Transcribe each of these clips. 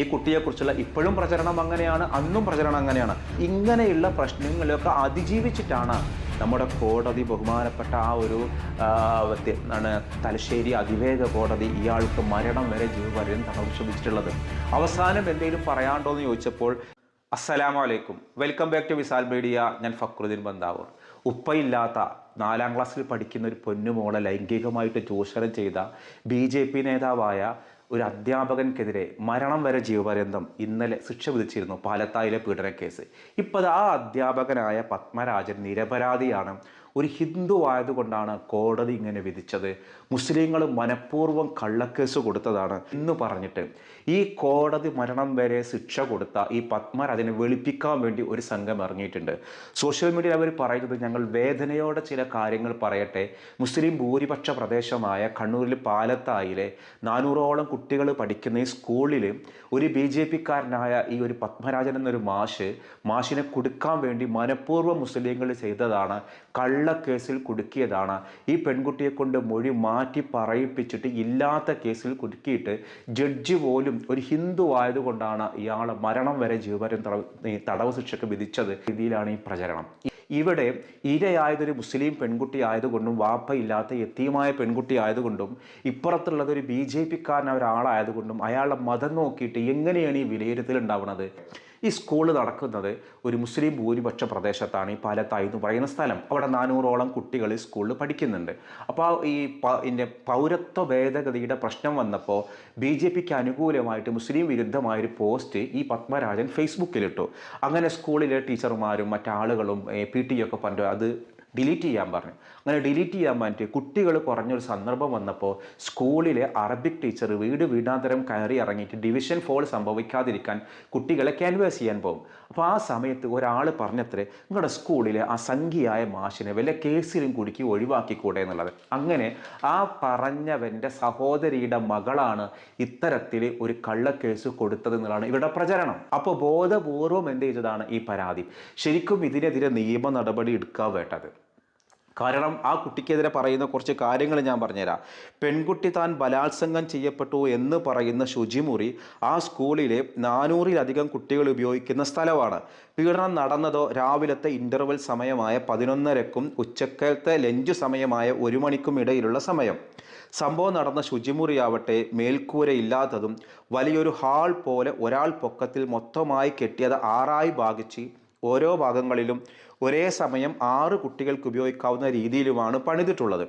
ഈ കുട്ടിയെക്കുറിച്ചുള്ള ഇപ്പോഴും പ്രചരണം അങ്ങനെയാണ് അന്നും പ്രചരണം അങ്ങനെയാണ്. ഇങ്ങനെയുള്ള പ്രശ്നങ്ങളൊക്കെ അതിജീവിച്ചിട്ടാണ് നമ്മുടെ കോടതി ബഹുമാനപ്പെട്ട ആ ഒരു എന്താണ് തലശ്ശേരി അതിവേഗ കോടതി ഇയാൾക്ക് മരണം വരെ ജീവപര്യം തടവ് അവസാനം എന്തെങ്കിലും പറയാണ്ടോ എന്ന് ചോദിച്ചപ്പോൾ അസ്സലാമു അലൈക്കും. Welcome back to Wisal media. ഞാൻ ഫക്രുദ്ദീൻ ബന്ദാവൂർ ഉപ്പയില്ലാത്ത നാലാം ക്ലാസ്സിൽ പഠിക്കുന്ന ഒരു പൊന്നുമോളെ ലൈംഗികമായിട്ട് ചൂഷണം ചെയ്ത ബി ജെ പി നേതാവായ ഒരു അധ്യാപകൻക്കെതിരെ മരണം വരെ ജീവപര്യന്തം ഇന്നലെ ശിക്ഷ വിധിച്ചിരുന്നു പാലത്തായിലെ പീഡനക്കേസ്. കേസ് ഇപ്പോൾ ആ അധ്യാപകനായ പത്മരാജൻ നിരപരാധിയാണ് ഒരു ഹിന്ദു ആയതുകൊണ്ടാണ് കോടതി ഇങ്ങനെ വിധിച്ചത്. മുസ്ലിങ്ങൾ മനഃപൂർവം കള്ളക്കേസ് കൊടുത്തതാണ് എന്ന് പറഞ്ഞിട്ട്. ഈ കോടതി മരണം വരെ ശിക്ഷ കൊടുത്ത ഈ പത്മരാജനെ വെളുപ്പിക്കാൻ വേണ്ടി ഒരു സംഘം ഇറങ്ങിയിട്ടുണ്ട്. സോഷ്യൽ മീഡിയയിൽ അവർ പറയുന്നത് ഞങ്ങൾ വേദനയോടെ ചില കാര്യങ്ങൾ പറയട്ടെ. മുസ്ലിം ഭൂരിപക്ഷ പ്രദേശമായ കണ്ണൂരിൽ പാലത്തായിലെ നാനൂറോളം കുട്ടികൾ പഠിക്കുന്ന ഈ സ്കൂളിൽ ഒരു ബി ജെ പിക്കാരനായ ഈ ഒരു പത്മരാജൻ എന്നൊരു മാഷ് മാഷിനെ കൊടുക്കാൻ വേണ്ടി മനഃപൂർവം മുസ്ലിങ്ങൾ ചെയ്തതാണ് കള്ളക്കേസിൽ കുടുക്കിയതാണ്. ഈ പെൺകുട്ടിയെ കൊണ്ട് മൊഴി മാറ്റി പറയിപ്പിച്ചിട്ട് ഇല്ലാത്ത കേസിൽ കുടുക്കിയിട്ട് ജഡ്ജി പോലും ഒരു ഹിന്ദു ആയതുകൊണ്ടാണ് ഇയാളെ മരണം വരെ ജീവപര്യം തടവ് ശിക്ഷയ്ക്ക് വിധിച്ചത്. രീതിയിലാണ് ഈ പ്രചരണം. ഇവിടെ ഇരയായതൊരു മുസ്ലിം പെൺകുട്ടി ആയതുകൊണ്ടും വാപ്പയില്ലാത്ത എത്തിയുമായ പെൺകുട്ടി ആയതുകൊണ്ടും ഇപ്പുറത്തുള്ളത് ഒരു ബി ജെ പിക്കാരൻ ഒരാളായതുകൊണ്ടും അയാളുടെ മതം നോക്കിയിട്ട് എങ്ങനെയാണ് ഈ വിലയിരുത്തൽ ഉണ്ടാവുന്നത് ഈ സ്കൂൾ നടക്കുന്നത് ഒരു മുസ്ലിം ഭൂരിപക്ഷ പ്രദേശത്താണ് ഈ പാലത്തായി എന്ന് പറയുന്ന സ്ഥലം. അവിടെ നാനൂറോളം കുട്ടികൾ ഈ സ്കൂളിൽ പഠിക്കുന്നുണ്ട്. അപ്പോൾ ഈ ഇതിന്റെ പൗരത്വ ഭേദഗതിയുടെ പ്രശ്നം വന്നപ്പോൾ ബി ജെ പിക്ക് അനുകൂലമായിട്ട് മുസ്ലിം വിരുദ്ധമായൊരു പോസ്റ്റ് ഈ പത്മരാജൻ ഫേസ്ബുക്കിലിട്ടു അങ്ങനെ സ്കൂളിലെ ടീച്ചർമാരും മറ്റാളുകളും പി ടി ഒക്കെ പറഞ്ഞു അത് ഡിലീറ്റ് ചെയ്യാൻ പറഞ്ഞു. അങ്ങനെ ഡിലീറ്റ് ചെയ്യാൻ പറ്റി കുട്ടികൾ കുറഞ്ഞൊരു സന്ദർഭം വന്നപ്പോൾ സ്കൂളിലെ അറബിക് ടീച്ചർ വീട് വീടാന്തരം കയറി ഇറങ്ങിയിട്ട് ഡിവിഷൻ ഫോൾ സംഭവിക്കാതിരിക്കാൻ കുട്ടികളെ ക്യാൻവാസ് ചെയ്യാൻ പോകും. അപ്പോൾ ആ സമയത്ത് ഒരാൾ പറഞ്ഞത്രേ നിങ്ങളുടെ സ്കൂളിലെ അസംഖ്യയായ മാഷിനെ വല്ല കേസിലും കുടുക്കി ഒഴിവാക്കിക്കൂടെ എന്നുള്ളത്. അങ്ങനെ ആ പറഞ്ഞവന്റെ സഹോദരിയുടെ മകളാണ് ഇത്തരത്തിൽ ഒരു കള്ളക്കേസ് കൊടുത്തത് എന്നുള്ളതാണ് ഇവരുടെ പ്രചരണം. അപ്പോൾ ബോധപൂർവം എന്ത് ചെയ്തതാണ് ഈ പരാതി? ശരിക്കും ഇതിനെതിരെ നിയമ നടപടി എടുക്കാൻ വേണ്ടത്. കാരണം ആ കുട്ടിക്കെതിരെ പറയുന്ന കുറച്ച് കാര്യങ്ങൾ ഞാൻ പറഞ്ഞുതരാം. പെൺകുട്ടി താൻ ബലാത്സംഗം ചെയ്യപ്പെട്ടു എന്ന് പറയുന്ന ശുചിമുറി ആ സ്കൂളിലെ നാനൂറിലധികം കുട്ടികൾ ഉപയോഗിക്കുന്ന സ്ഥലമാണ്. പീഡനം നടന്നതോ രാവിലത്തെ ഇന്റർവെൽ സമയമായ പതിനൊന്നരക്കും ഉച്ചക്കലത്തെ ലഞ്ച് സമയമായ ഒരു മണിക്കും ഇടയിലുള്ള സമയം. സംഭവം നടന്ന ശുചിമുറിയാവട്ടെ മേൽക്കൂരയില്ലാത്തതും വലിയൊരു ഹാൾ പോലെ ഒരാൾ പൊക്കത്തിൽ മൊത്തമായി കെട്ടിയത് ആറായി ഭാഗിച്ച് ഓരോ ഭാഗങ്ങളിലും ഒരേ സമയം ആറ് കുട്ടികൾക്ക് ഉപയോഗിക്കാവുന്ന രീതിയിലുമാണ് പണിതിട്ടുള്ളത്.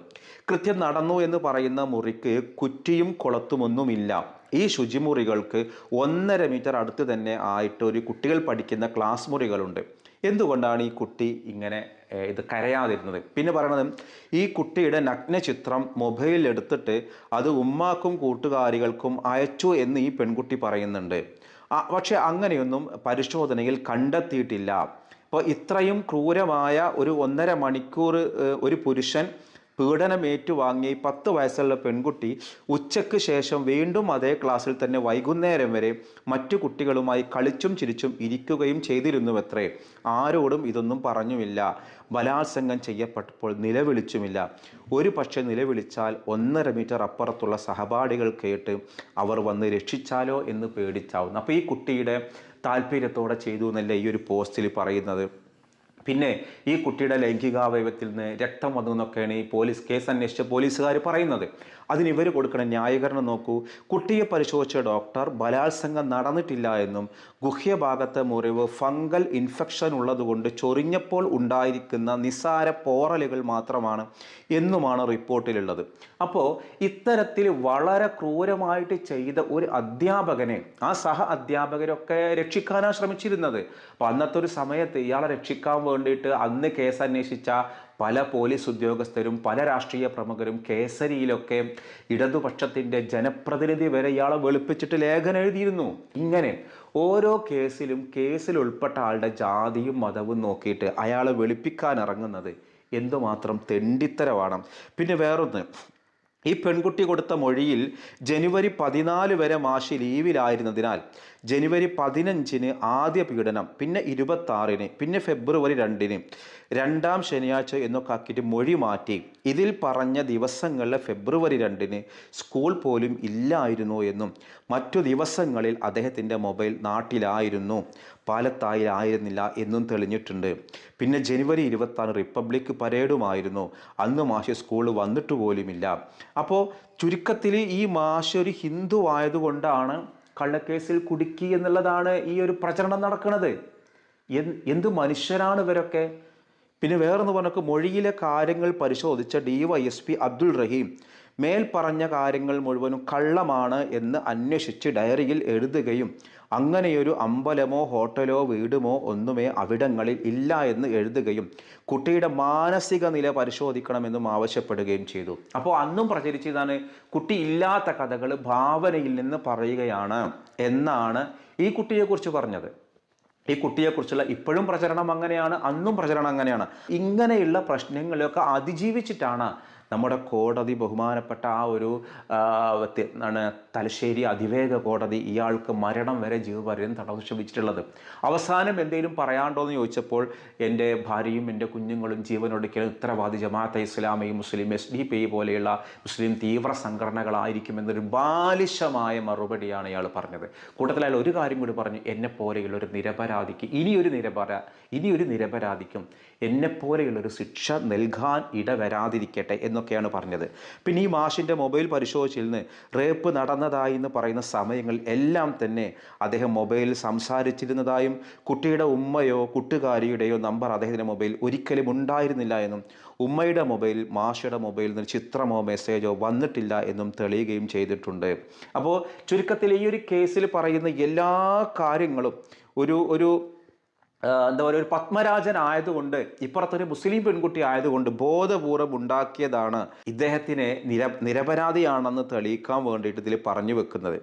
കൃത്യം നടന്നു എന്ന് പറയുന്ന മുറിക്ക് കുറ്റിയും കുളത്തുമൊന്നുമില്ല. ഈ ശുചിമുറികൾക്ക് ഒന്നര മീറ്റർ അടുത്ത് തന്നെ ആയിട്ട് ഒരു കുട്ടികൾ പഠിക്കുന്ന ക്ലാസ് മുറികളുണ്ട്. എന്തുകൊണ്ടാണ് ഈ കുട്ടി ഇങ്ങനെ ഇത് കരയാതിരുന്നത്? പിന്നെ പറയണത് ഈ കുട്ടിയുടെ നഗ്നചിത്രം മൊബൈലിൽ എടുത്തിട്ട് അത് ഉമ്മാക്കും കൂട്ടുകാരികൾക്കും അയച്ചു എന്ന് ഈ പെൺകുട്ടി പറയുന്നുണ്ട്. പക്ഷെ അങ്ങനെയൊന്നും പരിശോധനയിൽ കണ്ടെത്തിയിട്ടില്ല. അപ്പോൾ ഇത്രയും ക്രൂരമായ ഒരു ഒന്നര മണിക്കൂർ ഒരു പുരുഷൻ പീഡനമേറ്റു വാങ്ങിയ ഈ പത്ത് വയസ്സുള്ള പെൺകുട്ടി ഉച്ചയ്ക്ക് ശേഷം വീണ്ടും അതേ ക്ലാസ്സിൽ തന്നെ വൈകുന്നേരം വരെ മറ്റു കുട്ടികളുമായി കളിച്ചും ചിരിച്ചും ഇരിക്കുകയും ചെയ്തിരുന്നുവത്രേ. ആരോടും ഇതൊന്നും പറഞ്ഞുമില്ല. ബലാത്സംഗം ചെയ്യപ്പെട്ടപ്പോൾ നിലവിളിച്ചുമില്ല. ഒരു പക്ഷെ നിലവിളിച്ചാൽ ഒന്നര മീറ്റർ അപ്പുറത്തുള്ള സഹപാഠികൾ കേട്ട് അവർ വന്ന് രക്ഷിച്ചാലോ എന്ന് പേടിച്ചാവുന്നു അപ്പോൾ ഈ കുട്ടിയുടെ താല്പര്യത്തോടെ ചെയ്തു എന്നല്ലേ ഈ ഒരു പോസ്റ്റിൽ പറയുന്നത്. പിന്നെ ഈ കുട്ടിയുടെ ലൈംഗികാവയവത്തിൽ നിന്ന് രക്തം വന്നു എന്നൊക്കെയാണ് ഈ പോലീസ് കേസ് അന്വേഷിച്ച പോലീസുകാർ പറയുന്നത്. അതിന് ഇവർ കൊടുക്കുന്ന ന്യായീകരണം നോക്കൂ. കുട്ടിയെ പരിശോധിച്ച ഡോക്ടർ ബലാത്സംഗം നടന്നിട്ടില്ല എന്നും ഗുഹ്യഭാഗത്തെ മുറിവ് ഫംഗൽ ഇൻഫെക്ഷൻ ഉള്ളതുകൊണ്ട് ചൊറിഞ്ഞപ്പോൾ ഉണ്ടായിരിക്കുന്ന നിസാര പോറലുകൾ മാത്രമാണ് എന്നുമാണ് റിപ്പോർട്ടിലുള്ളത്. അപ്പോൾ ഇത്തരത്തിൽ വളരെ ക്രൂരമായിട്ട് ചെയ്ത ഒരു അധ്യാപകനെ ആ സഹ അധ്യാപകരൊക്കെ രക്ഷിക്കാനാണ് ശ്രമിച്ചിരുന്നത്. അപ്പോൾ അന്നത്തെ ഒരു സമയത്ത് ഇയാളെ രക്ഷിക്കാൻ വേണ്ടിയിട്ട് അന്ന് കേസ് അന്വേഷിച്ച പല പോലീസ് ഉദ്യോഗസ്ഥരും പല രാഷ്ട്രീയ പ്രമുഖരും കേസരിയിലൊക്കെ ഇടതുപക്ഷത്തിന്റെ ജനപ്രതിനിധി വരെ ഇയാളെ വെളുപ്പിച്ചിട്ട് ലേഖനം എഴുതിയിരുന്നു. ഇങ്ങനെ ഓരോ കേസിലും കേസിൽ ഉൾപ്പെട്ട ആളുടെ ജാതിയും മതവും നോക്കിയിട്ട് അയാളെ വെളുപ്പിക്കാൻ ഇറങ്ങുന്നത് എന്തുമാത്രം തെണ്ടിത്തരമാണ്. പിന്നെ വേറൊന്ന് ഈ പെൺകുട്ടി കൊടുത്ത മൊഴിയിൽ ജനുവരി പതിനാല് വരെ മാഷി ലീവിലായിരുന്നതിനാൽ ജനുവരി പതിനഞ്ചിന് ആദ്യ പീഡനം പിന്നെ ഇരുപത്തി ആറിന് പിന്നെ ഫെബ്രുവരി രണ്ടിന്. രണ്ടാം ശനിയാഴ്ച എന്നൊക്കെ ആക്കിയിട്ട് മൊഴി മാറ്റി. ഇതിൽ പറഞ്ഞ ദിവസങ്ങളിലെ ഫെബ്രുവരി രണ്ടിന് സ്കൂൾ പോലും ഇല്ലായിരുന്നു എന്നും മറ്റു ദിവസങ്ങളിൽ അദ്ദേഹത്തിന്റെ മൊബൈൽ നാട്ടിലായിരുന്നു പാലത്തായിലായിരുന്നില്ല എന്നും തെളിഞ്ഞിട്ടുണ്ട്. പിന്നെ ജനുവരി ഇരുപത്താറ് റിപ്പബ്ലിക് പരേഡുമായിരുന്നു. അന്ന് മാഷ് സ്കൂൾ വന്നിട്ട് പോലുമില്ല. അപ്പോൾ ചുരുക്കത്തിൽ ഈ മാഷ് ഒരു ഹിന്ദു ആയതുകൊണ്ടാണ് കള്ളക്കേസിൽ കുടുക്കി എന്നുള്ളതാണ് ഈ ഒരു പ്രചരണം നടക്കുന്നത്. എന്ത് മനുഷ്യരാണ് ഇവരൊക്കെ? പിന്നെ വേറൊന്ന് പറഞ്ഞൊക്കെ മൊഴിയിലെ കാര്യങ്ങൾ പരിശോധിച്ച D Y S P Abdul Rahim മേൽ പറഞ്ഞ കാര്യങ്ങൾ മുഴുവനും കള്ളമാണ് എന്ന് അന്വേഷിച്ച് ഡയറിയിൽ എഴുതുകയും അങ്ങനെയൊരു അമ്പലമോ ഹോട്ടലോ വീടുമോ ഒന്നുമേ അവിടങ്ങളിൽ ഇല്ല എന്ന് എഴുതുകയും കുട്ടിയുടെ മാനസിക നില പരിശോധിക്കണമെന്നും ആവശ്യപ്പെടുകയും ചെയ്തു. അപ്പോൾ അന്നും പ്രചരിച്ചതാണ് കുട്ടി ഇല്ലാത്ത കഥകൾ ഭാവനയിൽ നിന്ന് പറയുകയാണ് എന്നാണ് ഈ കുട്ടിയെക്കുറിച്ച് പറഞ്ഞത്. ഈ കുട്ടിയെക്കുറിച്ചുള്ള ഇപ്പോഴും പ്രചരണം അങ്ങനെയാണ് അന്നും പ്രചരണം അങ്ങനെയാണ്. ഇങ്ങനെയുള്ള പ്രശ്നങ്ങളെയൊക്കെ അതിജീവിച്ചിട്ടാണ് നമ്മുടെ കോടതി ബഹുമാനപ്പെട്ട ആ ഒരു എന്താണ് തലശ്ശേരി അതിവേഗ കോടതി ഇയാൾക്ക് മരണം വരെ ജീവപര്യം തടവ് ശ്രമിച്ചിട്ടുള്ളത് അവസാനം എന്തെങ്കിലും പറയാണ്ടോ എന്ന് ചോദിച്ചപ്പോൾ എന്റെ ഭാര്യയും എന്റെ കുഞ്ഞുങ്ങളും ജീവനൊടുക്കലും ഉത്തരവാദി ജമാഅത്തെ ഇസ്ലാമി മുസ്ലിം എസ് ഡി പി പോലെയുള്ള മുസ്ലിം തീവ്ര സംഘടനകളായിരിക്കുമെന്നൊരു ബാലിശമായ മറുപടിയാണ് ഇയാൾ പറഞ്ഞത്. കൂട്ടത്തിൽ ഒരു കാര്യം കൂടി പറഞ്ഞു എന്നെ പോലെയുള്ള ഒരു നിരപരാധിക്ക് ഇനിയൊരു നിരപരാ ഇനിയൊരു നിരപരാധിക്കും എന്നെപ്പോലെയുള്ളൊരു ശിക്ഷ നൽകാൻ ഇടവരാതിരിക്കട്ടെ എന്നൊക്കെയാണ് പറഞ്ഞത്. പിന്നെ ഈ മാഷിന്റെ മൊബൈൽ പരിശോധിച്ചിൽ നിന്ന് റേപ്പ് നടന്നതായി എന്ന് പറയുന്ന സമയങ്ങൾ എല്ലാം തന്നെ അദ്ദേഹം മൊബൈലിൽ സംസാരിച്ചിരുന്നതായും കുട്ടിയുടെ ഉമ്മയോ കൂട്ടുകാരിയുടെയോ നമ്പർ അദ്ദേഹത്തിന്റെ മൊബൈൽ ഒരിക്കലും ഉണ്ടായിരുന്നില്ല എന്നും ഉമ്മയുടെ മൊബൈൽ മാഷയുടെ മൊബൈലിൽ നിന്ന് ചിത്രമോ മെസ്സേജോ വന്നിട്ടില്ല എന്നും തെളിയുകയും ചെയ്തിട്ടുണ്ട്. അപ്പോൾ ചുരുക്കത്തിൽ ഈ ഒരു കേസിൽ പറയുന്ന എല്ലാ കാര്യങ്ങളും ഒരു ഒരു എന്താ പറയുക ഒരു പത്മരാജൻ ആയതുകൊണ്ട് ഇപ്പുറത്തൊരു മുസ്ലിം പെൺകുട്ടി ആയതുകൊണ്ട് ബോധപൂർവം ഉണ്ടാക്കിയതാണ് ഇദ്ദേഹത്തിനെ നിര നിരപരാധിയാണെന്ന് തെളിയിക്കാൻ വേണ്ടിയിട്ട് ഇതിൽ പറഞ്ഞു വെക്കുന്നത്.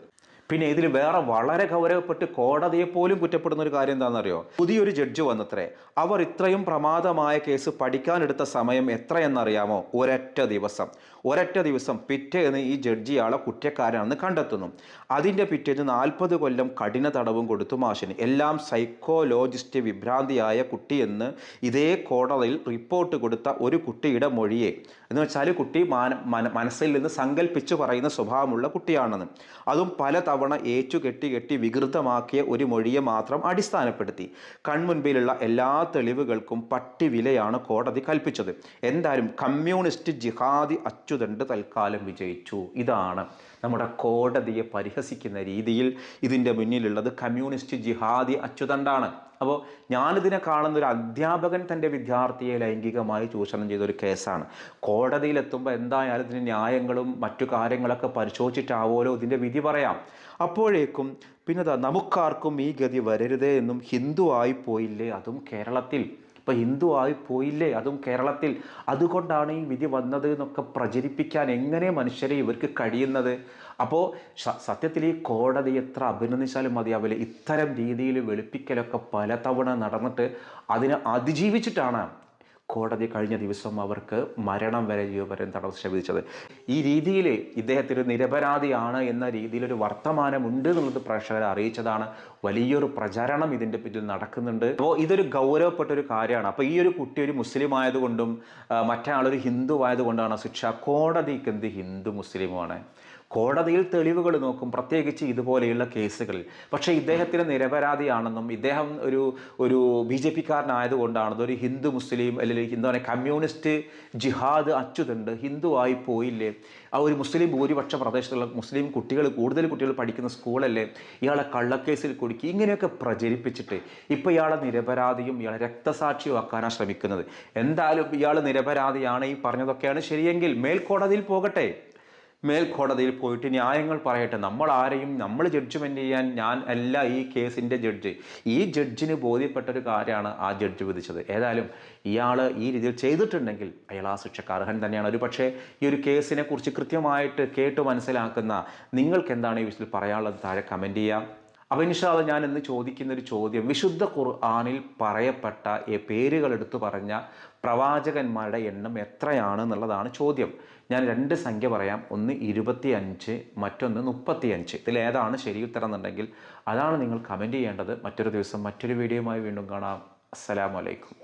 പിന്നെ ഇതിൽ വേറെ വളരെ ഗൗരവപ്പെട്ട് കോടതിയെ പോലും കുറ്റപ്പെടുന്ന ഒരു കാര്യം എന്താണെന്നറിയോ? പുതിയൊരു ജഡ്ജ് വന്നത്രേ. അവർ ഇത്രയും പ്രമാദമായ കേസ് പഠിക്കാനെടുത്ത സമയം എത്രയെന്നറിയാമോ? ഒരൊറ്റ ദിവസം. ഒരൊറ്റ ദിവസം പിറ്റേന്ന് ഈ ജഡ്ജി ആളെ കണ്ടെത്തുന്നു. അതിന്റെ പിറ്റേന്ന് നാൽപ്പത് കൊല്ലം കഠിന തടവും കൊടുത്തു മാഷിന്. എല്ലാം സൈക്കോലോജിസ്റ്റ് വിഭ്രാന്തിയായ കുട്ടിയെന്ന് ഇതേ കോടതിയിൽ റിപ്പോർട്ട് കൊടുത്ത ഒരു കുട്ടിയുടെ മൊഴിയെ. എന്ന് വെച്ചാൽ കുട്ടി മന മനസ്സിൽ നിന്ന് സങ്കല്പിച്ച് പറയുന്ന സ്വഭാവമുള്ള കുട്ടിയാണെന്ന്. അതും പലതവണ ഏച്ചു കെട്ടി കെട്ടി വികൃതമാക്കിയ ഒരു മൊഴിയെ മാത്രം അടിസ്ഥാനപ്പെടുത്തി. കൺമുൻപിലുള്ള എല്ലാ തെളിവുകൾക്കും പട്ടി വിലയാണ് കോടതി കൽപ്പിച്ചത്. എന്തായാലും കമ്മ്യൂണിസ്റ്റ് ജിഹാദി അച്യുതണ്ട് തൽക്കാലം വിജയിച്ചു. ഇതാണ് നമ്മുടെ കോടതിയെ പരിഹസിക്കുന്ന രീതിയിൽ ഇതിന്റെ മുന്നിലുള്ളത് കമ്മ്യൂണിസ്റ്റ് ജിഹാദി അച്യുതണ്ടാണ് അപ്പോൾ ഞാനിതിനെ കാണുന്ന ഒരു അധ്യാപകൻ തന്റെ വിദ്യാർത്ഥിയെ ലൈംഗികമായി ചൂഷണം ചെയ്ത ഒരു കേസാണ്. കോടതിയിലെത്തുമ്പോൾ എന്തായാലും ഇതിന് ന്യായങ്ങളും മറ്റു കാര്യങ്ങളൊക്കെ പരിശോധിച്ചിട്ടാവുമല്ലോ ഇതിന്റെ വിധി പറയാം. അപ്പോഴേക്കും പിന്നെ നമുക്കാർക്കും ഈ ഗതി വരരുതേ എന്നും ഹിന്ദു ആയിപ്പോയില്ലേ അതും കേരളത്തിൽ. ഇപ്പം ഹിന്ദു ആയി പോയില്ലേ അതും കേരളത്തിൽ. അതുകൊണ്ടാണ് ഈ വിധി വന്നത് എന്നൊക്കെ പ്രചരിപ്പിക്കാൻ എങ്ങനെ മനുഷ്യരെ ഇവർക്ക് കഴിയുന്നത്? അപ്പോൾ സത്യത്തിൽ ഈ കോടതി എത്ര അഭിനന്ദിച്ചാലും മതിയാവില്ല. ഇത്തരം രീതിയിൽ വെളുപ്പിക്കലൊക്കെ പലതവണ നടന്നിട്ട് അതിനെ അതിജീവിച്ചിട്ടാണ് കോടതി കഴിഞ്ഞ ദിവസം അവർക്ക് മരണം വരെ ജീവപര്യം തടസ്സം വിധിച്ചത് ഈ രീതിയിൽ ഇദ്ദേഹത്തിന് നിരപരാധിയാണ് എന്ന രീതിയിലൊരു വർത്തമാനമുണ്ട് എന്നുള്ളത് പ്രേക്ഷകരെ അറിയിച്ചതാണ്. വലിയൊരു പ്രചരണം ഇതിന്റെ പിന്നിൽ നടക്കുന്നുണ്ട്. അപ്പോൾ ഇതൊരു ഗൗരവപ്പെട്ട ഒരു കാര്യമാണ്. അപ്പോൾ ഈ ഒരു കുട്ടി ഒരു മുസ്ലിം ആയതുകൊണ്ടും മറ്റേ ആളൊരു ഹിന്ദു ആയതുകൊണ്ടാണ് ശിക്ഷ. കോടതിക്ക് എന്ത് ഹിന്ദു മുസ്ലിമുമാണ്? കോടതിയിൽ തെളിവുകൾ നോക്കും പ്രത്യേകിച്ച് ഇതുപോലെയുള്ള കേസുകളിൽ. പക്ഷേ ഇദ്ദേഹത്തിന് നിരപരാധിയാണെന്നും ഇദ്ദേഹം ഒരു ഒരു ബി ജെ പിക്കാരനായതുകൊണ്ടാണ് ഒരു ഹിന്ദു മുസ്ലിം അല്ലെങ്കിൽ എന്താ പറയുക കമ്മ്യൂണിസ്റ്റ് ജിഹാദ് അച്ചുതണ്ട് ആയി പോയില്ലേ? ആ ഒരു മുസ്ലിം ഭൂരിപക്ഷ പ്രദേശത്തുള്ള മുസ്ലിം കുട്ടികൾ കൂടുതൽ കുട്ടികൾ പഠിക്കുന്ന സ്കൂളല്ലേ? ഇയാളെ കള്ളക്കേസിൽ കുടുക്കി ഇങ്ങനെയൊക്കെ പ്രചരിപ്പിച്ചിട്ട് ഇപ്പോൾ ഇയാളെ നിരപരാധിയും ഇയാളെ രക്തസാക്ഷിയും ആക്കാനാണ് ശ്രമിക്കുന്നത്. എന്തായാലും ഇയാൾ നിരപരാധിയാണ് ഈ പറഞ്ഞതൊക്കെയാണ് ശരിയെങ്കിൽ മേൽക്കോടതിയിൽ പോകട്ടെ. മേൽക്കോടതിയിൽ പോയിട്ട് ന്യായങ്ങൾ പറയട്ടെ. നമ്മൾ ആരെയും നമ്മൾ ജഡ്ജ്മെന്റ് ചെയ്യാൻ ഞാൻ അല്ല ഈ കേസിന്റെ ജഡ്ജ് ഈ ജഡ്ജിന് ബോധ്യപ്പെട്ട ഒരു കാര്യമാണ് ആ ജഡ്ജ് വിധിച്ചത്. ഏതായാലും ഇയാൾ ഈ രീതിയിൽ ചെയ്തിട്ടുണ്ടെങ്കിൽ അയാൾ ആ ശിക്ഷക്ക് അർഹൻ തന്നെയാണ്. ഒരു പക്ഷേ ഈ ഒരു കേസിനെ കുറിച്ച് കൃത്യമായിട്ട് കേട്ട് മനസ്സിലാക്കുന്ന നിങ്ങൾക്ക് എന്താണ് ഈ വിഷയത്തിൽ പറയാനുള്ളത്? താഴെ കമന്റ് ചെയ്യാം. അപ്പോൾ ഇൻഷാൽ ഞാൻ ഇന്ന് ചോദിക്കുന്ന ഒരു ചോദ്യം. വിശുദ്ധ ഖുർആാനിൽ പറയപ്പെട്ട പേരുകൾ എടുത്തു പറഞ്ഞ പ്രവാചകന്മാരുടെ എണ്ണം എത്രയാണ് എന്നുള്ളതാണ് ചോദ്യം. ഞാൻ രണ്ട് സംഖ്യ പറയാം. ഒന്ന് ഇരുപത്തി അഞ്ച് മറ്റൊന്ന് മുപ്പത്തി അഞ്ച് ഏതാണ് ശരി ഉത്തരം എന്നുണ്ടെങ്കിൽ അതാണ് നിങ്ങൾ കമന്റ് ചെയ്യേണ്ടത്. മറ്റൊരു ദിവസം മറ്റൊരു വീഡിയോയുമായി വീണ്ടും കാണാം. അസ്സലാമലൈക്കും